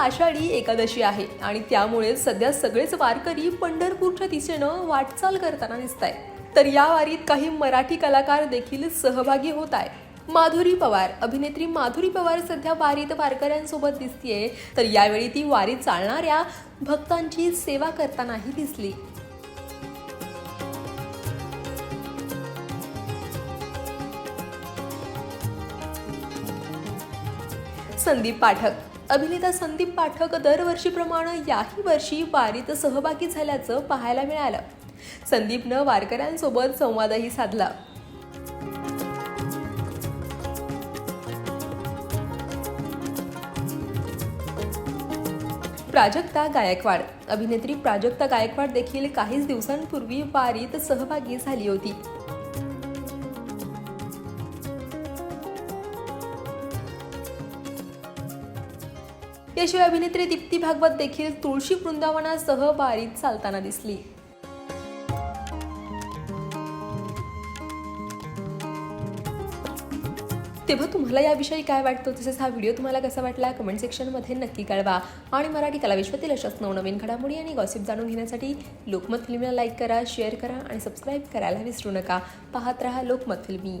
आषाढी एकादशी आहे आणि त्यामुळे सध्या सगळेच वारकरी पंढरपूरच्या दिशेनं वाटचाल करताना दिसत आहे तर या वारीत काही मराठी कलाकार देखील सहभागी होत आहे माधुरी पवार अभिनेत्री माधुरी पवार सध्या वारीत वारकऱ्यांसोबत दिसतीये. तर यावेळी ती वारीत चालणाऱ्या भक्तांची सेवा करतानाही दिसली. संदीप पाठक अभिनेता संदीप पाठक दरवर्षीप्रमाणे याही वर्षी वारीत सहभागी झाल्याचं पाहायला मिळालं. संदीपनं वारकऱ्यांसोबत संवादही साधला. प्राजक्ता गायकवाड. अभिनेत्री प्राजक्ता गायकवाड देखील काहीच दिवसांपूर्वी वारीत सहभागी झाली होती. याशिवाय अभिनेत्री दीप्ती भागवत देखील तुळशी वृंदावनासह बारीत चालताना दिसली. तेव्हा तुम्हाला याविषयी काय वाटतं? तसेच हा व्हिडिओ तुम्हाला कसा वाटला? कमेंट सेक्शनमध्ये नक्की कळवा. आणि मराठी कलाविश्वातील अशाच नवनवीन घडामोडी आणि गॉसिप जाणून घेण्यासाठी लोकमत फिल्मीला लाईक करा शेअर करा आणि सबस्क्राईब करायला विसरू नका. पाहत रहा लोकमत फिल्मी.